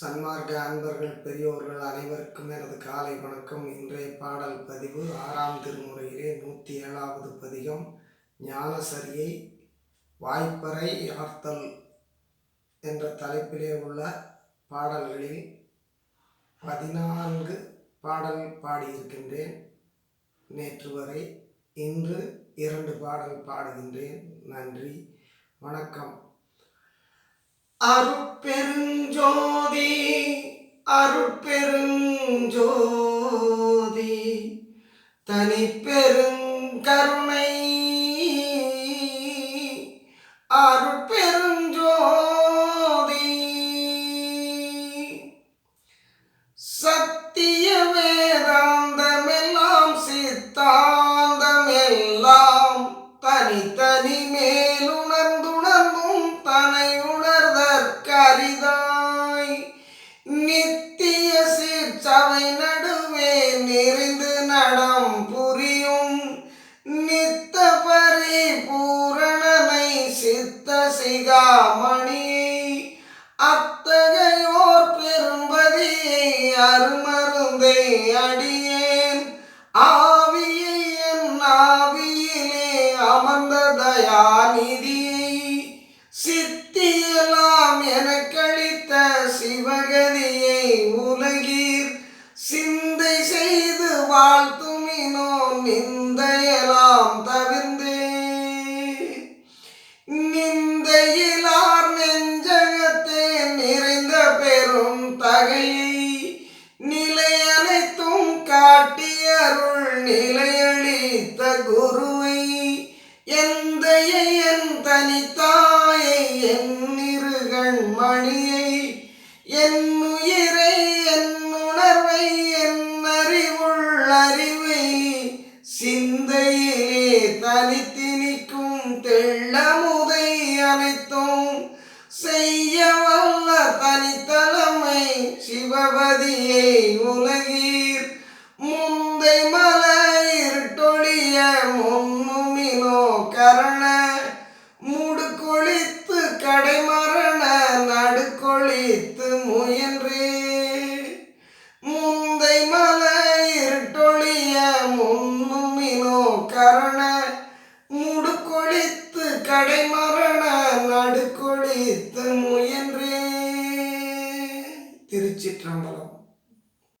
சன்மார்க்க அன்பர்கள் பெரியோர்கள் அனைவருக்கும் எனது காலை வணக்கம். இன்றைய பாடல் பதிவு ஆறாம் திருமுறையிலே நூற்றி ஏழாவது பதிகம் ஞானசரியை வாய்ப்பறை ஆர்த்தல் என்ற தலைப்பிலே உள்ள பாடல்களில் பதினான்கு பாடல் பாடியிருக்கின்றேன். நேற்று வரை இன்று இரண்டு பாடல் பாடுகின்றேன். நன்றி. வணக்கம். அருட்பெருஞ்சோதி அருட்பெருஞ்சோதி தனிப்பெருங்கருணை அருட்பெருஞ்சோதி. சத்திய வேதாந்த உணர்தற்கரிதாய் நித்திய சீர்ச்சவை நடுவே நெறிந்து நடம் புரியும். நித்த பரிபூரணனை சித்த சிகாமணியை அத்தகையோர் பெரும்பதியை அருமருந்தை அடியேன். ஆவியை என் ஆவியிலே அமர்ந்த தயாநிதியை சித்தியெல்லாம் எனக்களித்த சிவகதியை உலகீர் சிந்தை செய்து வாழ்த்துமினோ நிந்தையெல்லாம் தவிர்ந்தே. நிந்தையிலார் நெஞ்சகத்தே நிறைந்த பெரும் தகையை நிலை அனைத்தும் காட்டியருள் நிலையளித்த குருவை எந்தையை என் தனித்தாயை உயிரை என் உணர்வை என் அறிவுள் அறிவை சிந்தையிலே தனித்தினிக்கும் தெள்ளமுதை அனைத்தும் செய்ய வல்ல தனித்தலைமை சிவபதியை உலகீர். முந்தை மலையிருட்டொழிய முன்னுமினோ கரண முடுக்கொழித்து கடைமரண மரண முடுக்கொழித்து கடை மரண நடுக்கொழித்து முயன்றே. திருச்சிற்றம்பலம்.